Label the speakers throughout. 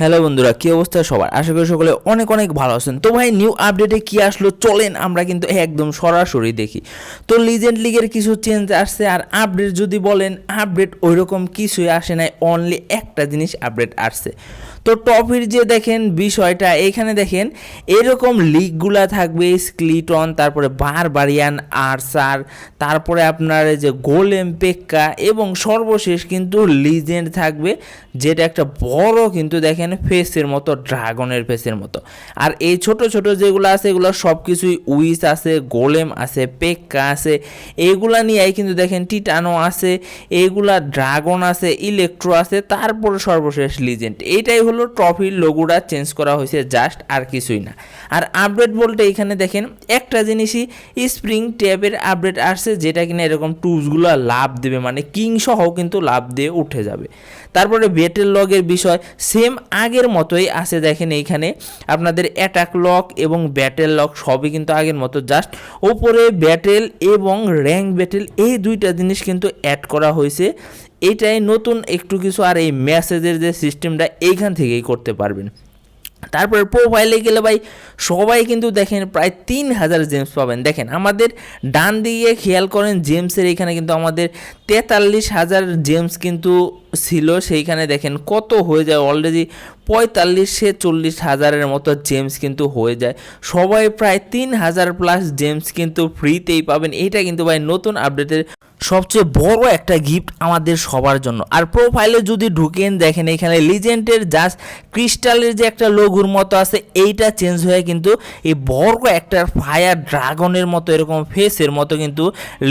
Speaker 1: Hello বন্ধুরা, কী অবস্থা সবার? আশা করি সকলে অনেক অনেক ভালো আছেন। তো ভাই নিউ আপডেটে কি আসলো? চলেন আমরা কিন্তু একদম সরাসরি দেখি। তো লিজেন্ড লিগের কিছু চেঞ্জ আসছে আর আপডেট যদি বলেন আপডেট ওইরকম কিছুই আসে নাই অনলি একটা জিনিস আপডেট আসছে। তো টপির যে দেখেন বিষয়টা, এখানে দেখেন এরকম লিগগুলা থাকবে, স্ক্লিটন, তারপরে বারবারিয়ান, আর্সার, তারপরে আপনার যে গোলেম পেক্কা এবং সর্বশেষ কিন্তু লিজেন্ড থাকবে, যেটা একটা বড় কিন্তু দেখেন ফেসের মতো, ড্রাগনের ফেসের মতো। আর এই ছোট ছোট যেগুলো আছে, এগুলো সব কিছুই উইস আছে, গোলেম আছে, পেক্কা আছে, এগুলা নিয়েই কিন্তু দেখেন টিটানো আছে, এগুলা ড্রাগন আছে, ইলেকট্রো আছে, তারপরে সর্বশেষ লিজেন্ড। এইটাই হলো ট্রফির লোগোটা চেঞ্জ করা হয়েছে, জাস্ট আর কিছুই না। আর আপডেট বলতে এখানে দেখেন, একটা জিনিসই স্প্রিং ট্যাবের আপডেট আসছে, যেটা কিনা এরকম টুলসগুলো লাভ দেবে মানে কিং সহ কিন্তু লাভ দিয়ে উঠে যাবে। তারপরে ব্যাটেল লগের বিষয় সেম আগের মতোই আছে, দেখেন এইখানে। আপনাদের অ্যাটাক লক এবং ব্যাটেল লক সবই কিন্তু আগের মতো, জাস্ট ওপরে ব্যাটেল এবং র্যাঙ্ক ব্যাটেল এই দুইটা জিনিস কিন্তু অ্যাড করা হয়েছে। এটাই নতুন একটু কিছু আর এই মেসেজের যে সিস্টেমটা এইখান থেকেই করতে পারবেন। তারপরে প্রোফাইলে গেলে ভাই, সবাই কিন্তু দেখেন প্রায় তিন হাজার জেমস পাবেন। দেখেন, আমাদের ডান দিকে খেয়াল করেন জেমসের এখানে কিন্তু আমাদের তেতাল্লিশ হাজার জেমস কিন্তু ছিল। সেইখানে দেখেন কত হয়ে যায়। অলরেডি পঁয়তাল্লিশ চল্লিশ হাজারের মতো জেমস কিন্তু হয়ে যায়। সবাই প্রায় তিন হাজার প্লাস জেমস কিন্তু ফ্রিতেই পাবেন। এটা কিন্তু ভাই নতুন আপডেটের সবচেয়ে বড় একটা গিফট আমাদের সবার জন্য। আর প্রোফাইলে যদি ঢুকেন, দেখেন এখানে লিজেন্ডের জাস্ট ক্রিস্টালের যে একটা লঘুর মতো আছে, এইটা চেঞ্জ হয়ে কিন্তু এই বড় একটা ফায়ার ড্রাগনের মতো, এরকম ফেসের মতো কিন্তু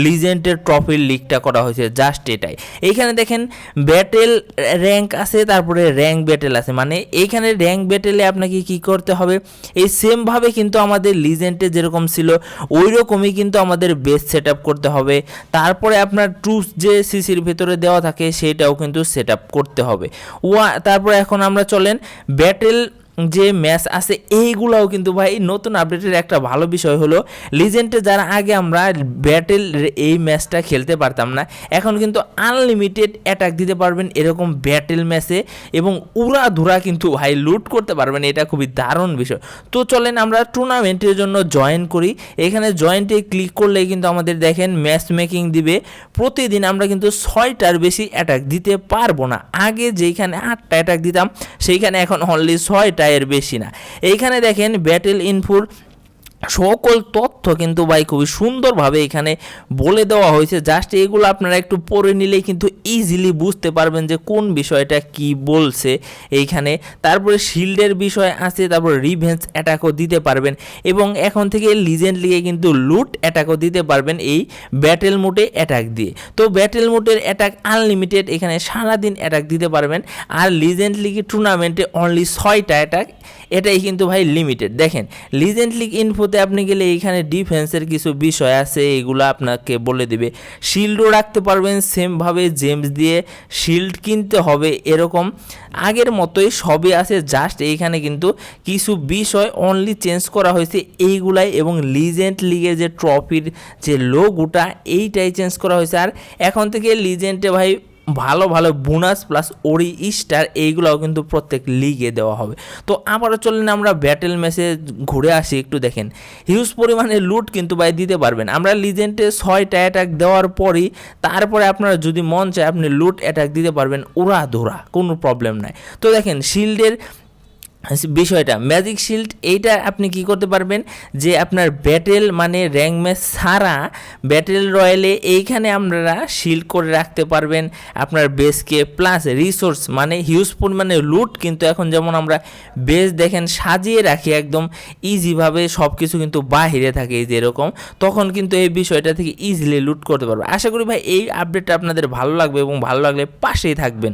Speaker 1: লিজেন্ডের ট্রফির লিকটা করা হয়েছে জাস্ট এটাই। এইখানে দেখেন ব্যাটেল র্যাঙ্ক আছে, তারপরে র্যাঙ্ক ব্যাটেল আছে। মানে এইখানে র্যাঙ্ক ব্যাটেলে আপনাকে কি করতে হবে? এই সেমভাবে কিন্তু আমাদের লিজেন্ডে যেরকম ছিল ওই রকমই কিন্তু আমাদের বেস সেট করতে হবে। তারপরে আপনার ট্রুস যে সিসির ভেতরে দেওয়া থাকে সেটাও কিন্তু সেট করতে হবে। ওয়া, তারপর এখন আমরা চলেন ব্যাটেল যে ম্যাচ আছে, এইগুলাও কিন্তু ভাই নতুন আপডেটের একটা ভালো বিষয় হলো লিজেন্ডে যারা আগে আমরা ব্যাটেল এই ম্যাচটা খেলতে পারতাম না, এখন কিন্তু আনলিমিটেড অ্যাটাক দিতে পারবেন এরকম ব্যাটেল ম্যাচে এবং উড়া ধুরা কিন্তু ভাই লুট করতে পারবেন, এটা খুবই দারুণ বিষয়। তো চলেন আমরা টুর্নামেন্টের জন্য জয়েন করি, এখানে জয়েন্টে ক্লিক করলে কিন্তু আমাদের দেখেন ম্যাচ মেকিং দিবে, প্রতিদিন আমরা কিন্তু ছয়টার বেশি অ্যাটাক দিতে পারব না। আগে যেইখানে আটটা অ্যাটাক দিতাম, সেইখানে এখন অনলি ছয়টা এর বেশি না। এইখানে দেখেন ব্যাটেল ইনফুর সকল তথ্য কিন্তু ভাই খুবই সুন্দরভাবে এখানে বলে দেওয়া হয়েছে। জাস্ট এগুলো আপনারা একটু পড়ে নিলেই কিন্তু ইজিলি বুঝতে পারবেন যে কোন বিষয়টা কি বলছে এইখানে। তারপরে শিল্ডের বিষয় আছে, তারপরে রিভেন্স অ্যাটাকও দিতে পারবেন এবং এখন থেকে লিজেন্ড লিগে কিন্তু লুট অ্যাটাকও দিতে পারবেন এই ব্যাটেল মোটে অ্যাটাক দিয়ে। তো ব্যাটেল মোটের অ্যাটাক আনলিমিটেড এখানে সারাদিন অ্যাটাক দিতে পারবেন আর লিজেন্ড লিগে টুর্নামেন্টে অনলি ছয়টা অ্যাটাক এটাই কিন্তু ভাই লিমিটেড দেখেন লিজেন্ড লিগ ইনফোতে আপনি গেলে এইখানে ডিফেন্সের কিছু বিষয় আছে, এগুলো আপনাকে বলে দিবে। শিল্ডও রাখতে পারবেন সেমভাবে জেমস দিয়ে শিল্ড কিনতে হবে এরকম। আগের মতোই সবই আছে জাস্ট এইখানে কিন্তু কিছু বিষয় অনলি চেঞ্জ করা হয়েছে এইগুলাই এবং লিজেন্ড লিগের যে ট্রফির যে লোগোটা এইটাই চেঞ্জ করা হয়েছে। আর এখন থেকে লিজেন্ডে ভাই ভালো ভালো বোনাস প্লাস ওরি স্টার এইগুলোও কিন্তু প্রত্যেক লিগে দেওয়া হবে। তো আবারও চলেন আমরা ব্যাটেল ম্যাচে ঘুরে আসি, একটু দেখেন। হিউজ পরিমাণে লুট কিন্তু ভাই দিতে পারবেন। আমরা লিজেন্ডে ছয়টা অ্যাটাক দেওয়ার পরই তারপরে আপনারা যদি মন চায় আপনি লুট অ্যাটাক দিতে পারবেন। ওরা ধরা কোনো প্রবলেম নাই। তো দেখেন শিল্ডের বিষয়টা ম্যাজিক শিল্ড এইটা আপনি কি করতে পারবেন যে আপনার ব্যাটেল মানে র্যাঙ্ক ম্যাচ ছাড়া ব্যাটেল রয়্যালে এইখানে আপনারা শিল্ড করে রাখতে পারবেন আপনার বেসকে প্লাস রিসোর্স মানে হিউজ পরিমাণে লুট কিন্তু এখন যেমন আমরা বেস দেখেন সাজিয়ে রাখি একদম ইজিভাবে সব কিছু কিন্তু বাহিরে থাকে এই যে এরকম, তখন কিন্তু এই বিষয়টা থেকে ইজিলি লুট করতে পারবে। আশা করি ভাই এই আপডেটটা আপনাদের ভালো লাগবে এবং ভালো লাগলে পাশেই থাকবেন।